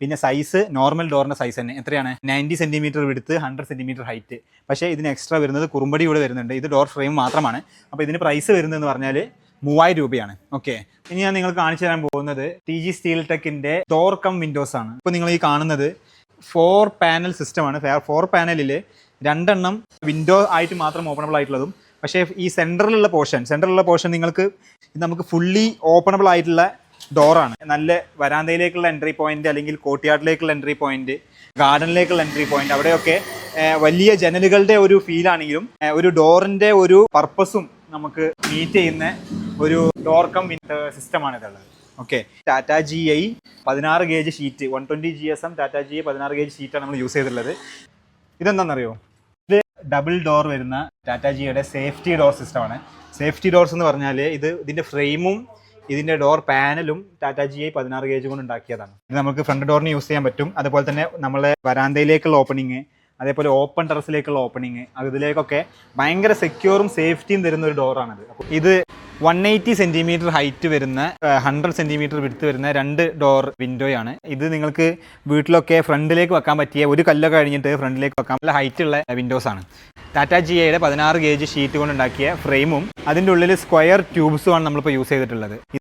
പിന്നെ size normal ഡോറിന്റെ size തന്നെ. എത്രയാണ്? നയന്റി സെന്റിമീറ്റർ വിടുത്ത് ഹൺഡ്രഡ് സെന്റിമീറ്റർ ഹൈറ്റ് പക്ഷേ ഇതിന് എക്സ്ട്രാ വരുന്നത് കുറുമ്പടി കൂടെ വരുന്നുണ്ട്. ഇത് ഡോർ ഫ്രെയിം മാത്രമാണ്. അപ്പോൾ ഇതിന് പ്രൈസ് വരുന്നതെന്ന് പറഞ്ഞാൽ മൂവായിരം രൂപയാണ്. ഓക്കെ ഇനി ഞാൻ നിങ്ങൾക്ക് കാണിച്ചു തരാൻ പോകുന്നത് ടി ജി സ്റ്റീൽ ടെക്കിന്റെ ഡോർ കം വിൻഡോസ് ആണ്. ഇപ്പോൾ നിങ്ങൾ ഈ കാണുന്നത് ഫോർ പാനൽ സിസ്റ്റമാണ് ഫോർ പാനലിൽ രണ്ടെണ്ണം വിൻഡോ ആയിട്ട് മാത്രം ഓപ്പണബിൾ ആയിട്ടുള്ളതും. പക്ഷേ ഈ സെന്ററിലുള്ള പോർഷൻ സെന്ററിലുള്ള പോർഷൻ നിങ്ങൾക്ക് നമുക്ക് ഫുള്ളി ഓപ്പണബിൾ ആയിട്ടുള്ള ഡോറാണ് നല്ല വരാന്തയിലേക്കുള്ള എൻട്രി പോയിന്റ് അല്ലെങ്കിൽ കോട്ടിയാട്ടിലേക്കുള്ള എൻട്രി പോയിന്റ് ഗാർഡനിലേക്കുള്ള എൻട്രി പോയിന്റ് അവിടെയൊക്കെ വലിയ ജനലുകളുടെ ഒരു ഫീലാണെങ്കിലും ഒരു ഡോറിന്റെ ഒരു പർപ്പസും നമുക്ക് മീറ്റ് ചെയ്യുന്ന ഒരു ഡോർ കം സിസ്റ്റമാണ് ഇതുള്ളത്. ഓക്കെ ടാറ്റ ജി ഐ പതിനാറ് gauge sheet one twenty G S M Tata G I പതിനാറ് ഗേജ് ഷീറ്റാണ് നമ്മൾ യൂസ് ചെയ്തിട്ടുള്ളത്. ഇതെന്താണെന്നറിയോ ഇത് ഡബിൾ ഡോർ വരുന്ന ടാറ്റ ജിയുടെ സേഫ്റ്റി ഡോർ സിസ്റ്റമാണ് സേഫ്റ്റി ഡോർസ് എന്ന് പറഞ്ഞാൽ ഇത് ഇതിന്റെ ഫ്രെയിമും ഇതിന്റെ ഡോർ പാനലും ടാറ്റ ജി ഐ പതിനാറ് ഗേജ് കൊണ്ട് ഉണ്ടാക്കിയതാണ്. ഇത് നമുക്ക് ഫ്രണ്ട് ഡോറിന് യൂസ് ചെയ്യാൻ പറ്റും. അതുപോലെ തന്നെ നമ്മളെ വരാന്തയിലേക്കുള്ള ഓപ്പണിങ് അതേപോലെ ഓപ്പൺ ടെറസിലേക്കുള്ള ഓപ്പണിങ് അതിലേക്കൊക്കെ ഭയങ്കര സെക്യൂറും സേഫ്റ്റിയും തരുന്ന ഒരു ഡോറാണിത് ഇത് വൺ എയ്റ്റി സെന്റിമീറ്റർ ഹൈറ്റ് വരുന്ന ഹൺഡ്രഡ് സെന്റിമീറ്റർ വിടുത്ത് വരുന്ന രണ്ട് ഡോർ വിൻഡോയാണ് ഇത് നിങ്ങൾക്ക് വീട്ടിലൊക്കെ ഫ്രണ്ടിലേക്ക് വെക്കാൻ പറ്റിയ ഒരു കല്ലൊക്കെ കഴിഞ്ഞിട്ട് ഫ്രണ്ടിലേക്ക് വെക്കാൻ നല്ല ഹൈറ്റ് ഉള്ള വിൻഡോസ് ആണ്. ടാറ്റ ജി ഐയുടെ പതിനാറ് ഗേജ് ഷീറ്റ് കൊണ്ട് ഉണ്ടാക്കിയ ഫ്രെയിമും അതിന്റെ ഉള്ളിൽ സ്ക്വയർ ട്യൂബ്സുമാണ് നമ്മളിപ്പോൾ യൂസ് ചെയ്തിട്ടുള്ളത്.